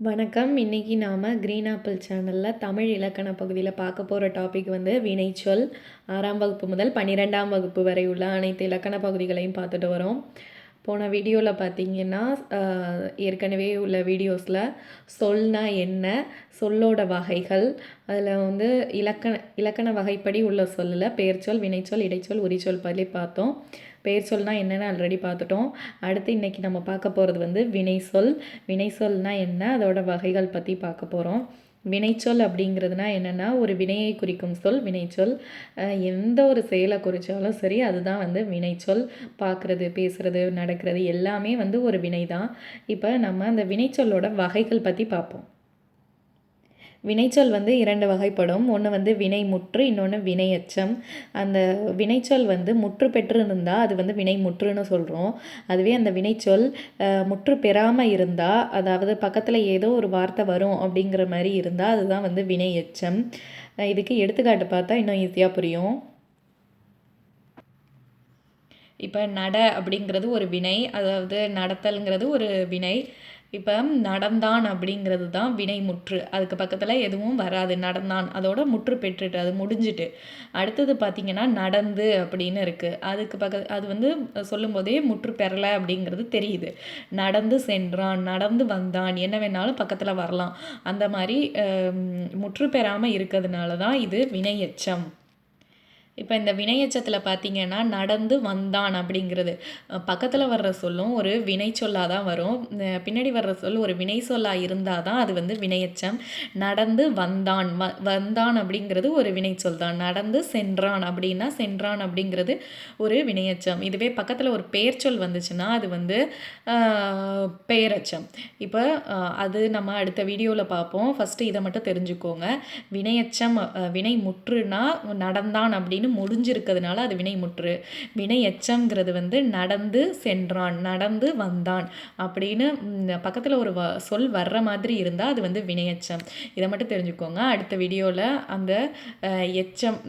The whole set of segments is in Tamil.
வணக்கம். இன்னைக்கு நாம் க்ரீன் ஆப்பிள் சேனலில் தமிழ் இலக்கண பகுதியில் பார்க்க போகிற டாபிக் வந்து வினைச்சொல் ஆறாம் வகுப்பு முதல் பன்னிரெண்டாம் வகுப்பு வரை உள்ள அனைத்து இலக்கண பகுதிகளையும் பார்த்துட்டு வரோம். போன வீடியோவில் பார்த்தீங்கன்னா ஏற்கனவே உள்ள வீடியோஸில் சொல்னா என்ன சொல்லோட வகைகள் அதில் வந்து இலக்கண இலக்கண வகைப்படி உள்ள சொல்லில் பெயர்ச்சொல் வினைச்சொல் இடைச்சொல் உரிச்சொல் பள்ளி பார்த்தோம் பெயர்ச்சொல்னா என்னென்னு ஆல்ரெடி பார்த்துட்டோம் அடுத்து இன்றைக்கி நம்ம பார்க்க போகிறது வந்து வினைச்சொல் வினைச்சொல்னால் என்ன அதோட வகைகள் பற்றி பார்க்க போகிறோம் வினைச்சொல் அப்படிங்கிறதுனா என்னென்னா ஒரு வினையை குறிக்கும் சொல் வினைச்சொல். எந்த ஒரு செயலை குறித்தாலும் சரி அதுதான் வந்து வினைச்சொல். பார்க்குறது பேசுகிறது நடக்கிறது எல்லாமே வந்து ஒரு வினை தான் இப்போ நம்ம அந்த வினைச்சொல்லோட வகைகள் பற்றி பார்ப்போம். வினைச்சொல் வந்து இரண்டு வகைப்படும். ஒன்று வந்து வினை முற்று இன்னொன்று வினை அச்சம் அந்த வினைச்சொல் வந்து முற்று பெற்று இருந்தால் அது வந்து வினை முற்றுன்னு சொல்கிறோம் அதுவே அந்த வினைச்சொல் முற்று பெறாமல் இருந்தால் அதாவது பக்கத்தில் ஏதோ ஒரு வார்த்தை வரும் அப்படிங்கிற மாதிரி இருந்தால் அதுதான் வந்து வினை எச்சம் இதுக்கு எடுத்துக்காட்டு பார்த்தா இன்னும் ஈஸியாக புரியும். இப்போ நட அப்படிங்கிறது ஒரு வினை அதாவது நடத்தல்ங்கிறது ஒரு வினை. இப்போ நடந்தான் அப்படிங்கிறது தான் வினை முற்று. அதுக்கு பக்கத்தில் எதுவும் வராது. நடந்தான். அதோட முற்று பெற்றுட்டு அது முடிஞ்சிட்டு. அடுத்தது பார்த்திங்கன்னா நடந்து அப்படின்னு இருக்குது அதுக்கு பக்க அது வந்து சொல்லும்போதே முற்று பெறலை அப்படிங்கிறது தெரியுது. நடந்து சென்றான். நடந்து வந்தான். என்ன வேணாலும் பக்கத்தில் வரலாம். அந்த மாதிரி முற்று பெறாமல் இருக்கிறதுனால தான் இது வினையெச்சம். இப்போ இந்த வினையச்சத்தில் பார்த்தீங்கன்னா நடந்து வந்தான் அப்படிங்கிறது. பக்கத்தில் வர்ற சொல்லும் ஒரு வினை சொல்லாக தான் வரும் பின்னாடி வர்ற சொல் ஒரு வினை சொல்லாக இருந்தால் தான் அது வந்து வினையச்சம். நடந்து வந்தான் வ வந்தான் அப்படிங்கிறது ஒரு வினை சொல் தான். நடந்து சென்றான் அப்படின்னா சென்றான் அப்படிங்கிறது ஒரு வினையச்சம். இதுவே பக்கத்தில் ஒரு பெயர் சொல் வந்துச்சுன்னா அது வந்து பெயரச்சம் இப்போ அது நம்ம அடுத்த வீடியோவில் பார்ப்போம் ஃபஸ்ட்டு இதை மட்டும் தெரிஞ்சுக்கோங்க. வினையச்சம் வினை முற்றுனா நடந்தான் அப்படின்னு முடிஞ்சிருக்கிறதுனால அது வினை முற்று. வினை எச்சம்ங்கிறது வந்து நடந்து சென்றான் நடந்து வந்தான் அப்படின்னு பக்கத்தில் ஒரு வ சொல் வர்ற மாதிரி இருந்தால் அது வந்து வினையச்சம் இதை மட்டும் தெரிஞ்சுக்கோங்க. அடுத்த வீடியோவில் அந்த எச்சம்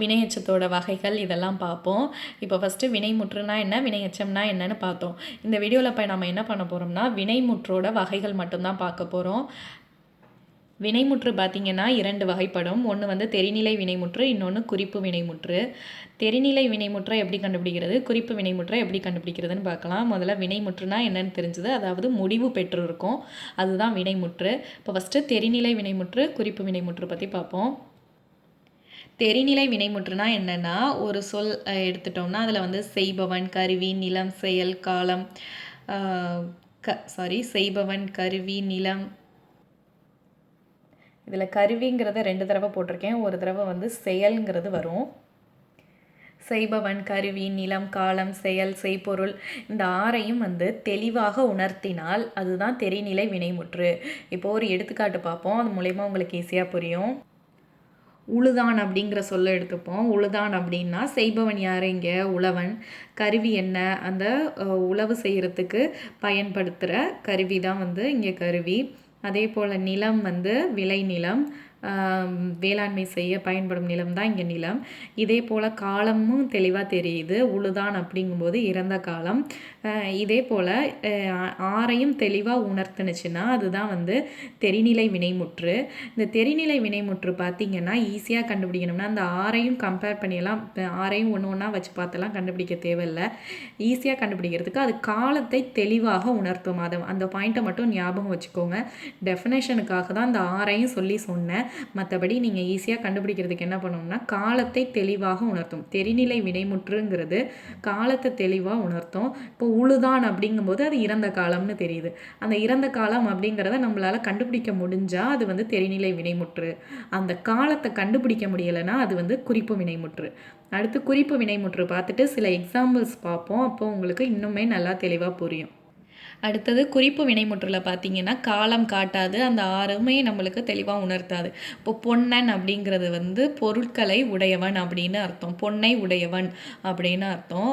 வினையச்சத்தோட வகைகள் இதெல்லாம் பார்ப்போம். இப்போ ஃபஸ்ட்டு வினைமுற்றுனா என்ன வினையச்சம்னா என்னன்னு பார்த்தோம். இந்த வீடியோவில் இப்போ நம்ம என்ன பண்ண போகிறோம்னா வினைமுற்றோட வகைகள் மட்டும்தான் பார்க்க போகிறோம் வினைமுற்று பார்த்திங்கன்னா இரண்டு வகைப்படும். ஒன்று வந்து தெரிநிலை வினைமுற்று இன்னொன்று குறிப்பு வினைமுற்று. தெரிநிலை வினைமுற்றை எப்படி கண்டுபிடிக்கிறது? குறிப்பு வினைமுற்றை எப்படி கண்டுபிடிக்கிறதுன்னு பார்க்கலாம். முதல்ல வினைமுற்றுனா என்னன்னு தெரிஞ்சது. அதாவது முடிவு பெற்று இருக்கும் அதுதான் வினைமுற்று. இப்போ ஃபஸ்ட்டு தெரிநிலை வினைமுற்று குறிப்பு வினைமுற்று பற்றி பார்ப்போம். தெரிநிலை வினைமுற்றுனா என்னென்னா ஒரு சொல் எடுத்துட்டோம்னா அதில் வந்து செய்பவன் கருவி நிலம் செயல் காலம் க சாரி செய்பவன் கருவி நிலம் இதில் கருவிங்கிறத ரெண்டு தடவை போட்டிருக்கேன். ஒரு தடவை வந்து செயல்ங்கிறது வரும். செய்பவன் கருவி நிலம் காலம் செயல் செய்பொருள் இந்த ஆறையும் வந்து தெளிவாக உணர்த்தினால் அதுதான் தெரிநிலை வினைமுற்று. இப்போ ஒரு எடுத்துக்காட்டு பார்ப்போம். அது மூலயமா உங்களுக்கு ஈஸியாக புரியும். உழுதான் அப்படிங்கிற சொல்ல எடுத்துப்போம். உழுதான் அப்படின்னா செய்பவன் யார் இங்கே? உழவன். கருவி என்ன? அந்த உழவு செய்கிறதுக்கு பயன்படுத்துகிற கருவி தான் வந்து இங்கே கருவி. அதே போல் நிலம் வந்து விளை நிலம் வேளாண்மை செய்ய பயன்படும் நிலம் தான் இங்கே நிலம். இதே போல் காலமும் தெளிவாக தெரியுது. உழுதான் அப்படிங்கும்போது இறந்த காலம். இதே போல் ஆறையும் தெளிவாக உணர்த்துனுச்சுன்னா அதுதான் வந்து தெரிநிலை வினைமுற்று. இந்த தெரிநிலை வினைமுற்று பார்த்திங்கன்னா ஈஸியாக கண்டுபிடிக்கணும்னா அந்த ஆறையும் கம்பேர் பண்ணியெல்லாம் ஆறையும் ஒன்று ஒன்றா வச்சு பார்த்தெல்லாம் கண்டுபிடிக்க தேவையில்லை. ஈஸியாக கண்டுபிடிக்கிறதுக்கு அது காலத்தை தெளிவாக உணர்த்தும். அதை அந்த பாயிண்ட்டை மட்டும் ஞாபகம் வச்சுக்கோங்க. டெஃபினேஷனுக்காக தான் அந்த ஆறையும் சொல்லி சொன்னேன். மற்றபடி நீங்கள் ஈஸியாக கண்டுபிடிக்கிறதுக்கு என்ன பண்ணணும்னா காலத்தை தெளிவாக உணர்த்தும். தெரிநிலை வினைமுற்றுங்கிறது காலத்தை தெளிவாக உணர்த்தும். இப்போ உழுதான் அப்படிங்கும்போது அது இறந்த காலம்னு தெரியுது. அந்த இறந்த காலம் அப்படிங்கிறத நம்மளால கண்டுபிடிக்க முடிஞ்சால் அது வந்து தெரிநிலை வினைமுற்று. அந்த காலத்தை கண்டுபிடிக்க முடியலைன்னா அது வந்து குறிப்பு வினைமுற்று. அடுத்து குறிப்பு வினைமுற்று பார்த்துட்டு சில எக்ஸாம்பிள்ஸ் பார்ப்போம். அப்போ உங்களுக்கு இன்னுமே நல்லா தெளிவாக புரியும். அடுத்தது குறிப்பு வினைமுற்றில் பார்த்தீங்கன்னா காலம் காட்டாது. அந்த ஆறுமே நம்மளுக்கு தெளிவாக உணர்த்தாது. இப்போ பொன்னன் அப்படிங்கிறது வந்து பொருட்களை உடையவன் அப்படின்னு அர்த்தம். பொன்னை உடையவன் அப்படின்னு அர்த்தம்.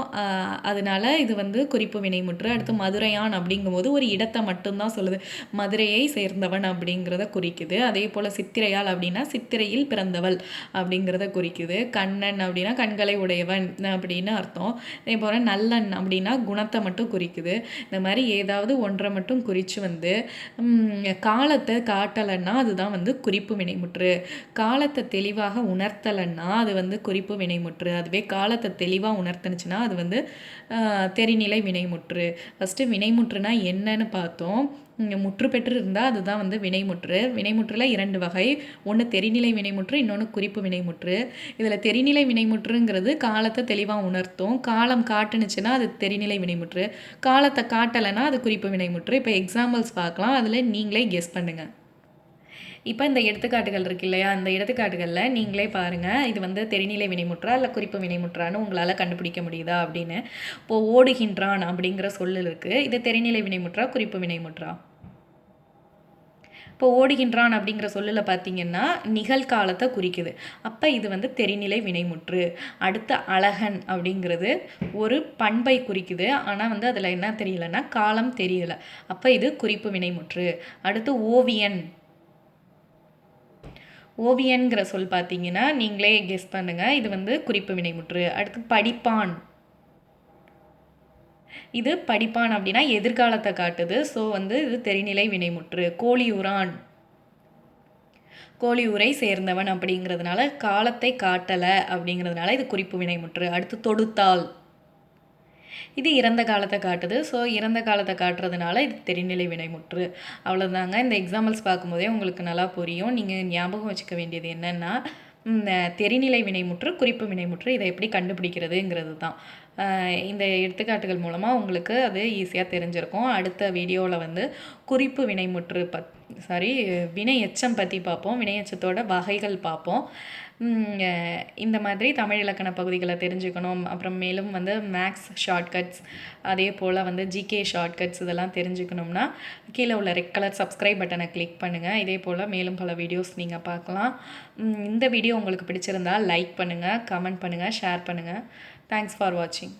அதனால இது வந்து குறிப்பு வினைமுற்று அடுத்து மதுரையான் அப்படிங்கும்போது ஒரு இடத்தை மட்டும்தான் சொல்லுது. மதுரையை சேர்ந்தவன் அப்படிங்கிறத குறிக்குது. அதே போல் சித்திரையால் அப்படின்னா சித்திரையில் பிறந்தவள் அப்படிங்கிறத குறிக்குது. கண்ணன் அப்படின்னா கண்களை உடையவன் அப்படின்னு அர்த்தம். அதே போல் நல்லன் அப்படின்னா குணத்தை மட்டும் குறிக்குது. இந்த மாதிரி ஏதாவது ஒன்றை மட்டும் குறித்து வந்து காலத்தை காட்டலைன்னா அதுதான் வந்து குறிப்பு வினைமுற்று. காலத்தை தெளிவாக உணர்த்தலைன்னா அது வந்து குறிப்பு வினைமுற்று. அதுவே காலத்தை தெளிவாக உணர்த்துனுச்சுன்னா அது வந்து தெரிநிலை வினைமுற்று. ஃபஸ்ட்டு வினைமுற்றுனா என்னன்னு பார்த்தோம். முற்று பெற்று இருந்தால் அதுதான் வந்து வினைமுற்று. வினைமுற்றில் இரண்டு வகை. ஒன்று தெரிநிலை வினைமுற்று இன்னொன்று குறிப்பு வினைமுற்று. இதில் தெரிநிலை வினைமுற்றுங்கிறது காலத்தை தெளிவாக உணர்த்தும். காலம் காட்டுனுச்சுன்னா அது தெரிநிலை வினைமுற்று. காலத்தை காட்டலைன்னா அது குறிப்பு வினைமுற்று. இப்போ எக்ஸாம்பிள்ஸ் பார்க்கலாம். அதில் நீங்களே கெஸ் பண்ணுங்கள் இப்போ இந்த எடுத்துக்காட்டுகள் இருக்கு இல்லையா? அந்த எடுத்துக்காட்டுகளில் நீங்களே பாருங்கள் இது வந்து தெரிநிலை வினைமுற்றா இல்லை குறிப்பு வினைமுற்றான்னு உங்களால் கண்டுபிடிக்க முடியுதா அப்படின்னு. இப்போது ஓடுகின்றான் அப்படிங்கிற சொல்லு இருக்குது இது தெரிநிலை வினைமுற்றா குறிப்பு வினைமுற்றா? இப்போ ஓடுகின்றான் அப்படிங்கிற சொல்லில் பார்த்தீங்கன்னா நிகழ்காலத்தை குறிக்குது. அப்போ இது வந்து தெரிநிலை வினைமுற்று. அடுத்து அழகன் அப்படிங்கிறது ஒரு பண்பை குறிக்குது. ஆனால் வந்து அதில் என்ன தெரியலைன்னா காலம் தெரியலை. அப்போ இது குறிப்பு வினைமுற்று. அடுத்து ஓவியன். ஓவியன்கிற சொல் பார்த்தீங்கன்னா நீங்களே கெஸ் பண்ணுங்கள் இது வந்து குறிப்பு வினைமுற்று. அடுத்து படிப்பான். இது படிப்பான் அப்படின்னா எதிர்காலத்தை காட்டுது. ஸோ வந்து இது தெரிநிலை வினைமுற்று கோழியூரான். கோழியூரை சேர்ந்தவன் அப்படிங்கிறதுனால காலத்தை காட்டலை அப்படிங்கிறதுனால இது குறிப்பு வினைமுற்று. அடுத்து தொடுத்தால் இது இறந்த காலத்தை காட்டுது. ஸோ இறந்த காலத்தை காட்டுறதுனால இது தெரிநிலை வினைமுற்று. அவ்வளோதாங்க இந்த எக்ஸாம்பிள்ஸ் பார்க்கும்போதே உங்களுக்கு நல்லா புரியும். நீங்கள் ஞாபகம் வச்சுக்க வேண்டியது என்னென்னா தெரிநிலை வினைமுற்று குறிப்பு வினைமுற்று இதை எப்படி கண்டுபிடிக்கிறதுங்கிறது தான் இந்த எடுத்துக்காட்டுகள் மூலமாக உங்களுக்கு அது ஈஸியாக தெரிஞ்சிருக்கும். அடுத்த வீடியோவில் வந்து குறிப்பு வினைமுற்று பத் சாரி வினை எச்சம் பற்றி பார்ப்போம். வினை எச்சத்தோட வகைகள் பார்ப்போம். இந்த மாதிரி தமிழ் இலக்கண பகுதிகளை தெரிஞ்சுக்கணும். அப்புறம் மேலும் வந்து மேக்ஸ் ஷார்ட்கட்ஸ் அதே போல் வந்து ஜிகே ஷார்ட்கட்ஸ் இதெல்லாம் தெரிஞ்சுக்கணும்னா கீழே உள்ள ரெட் கலர் சப்ஸ்கிரைப் பட்டனை கிளிக் பண்ணுங்கள் இதே போல் மேலும் பல வீடியோஸ் நீங்கள் பார்க்கலாம். இந்த வீடியோ உங்களுக்கு பிடிச்சிருந்தால் லைக் பண்ணுங்கள் கமெண்ட் பண்ணுங்கள் ஷேர் பண்ணுங்கள் தேங்க்ஸ் ஃபார் வாட்சிங்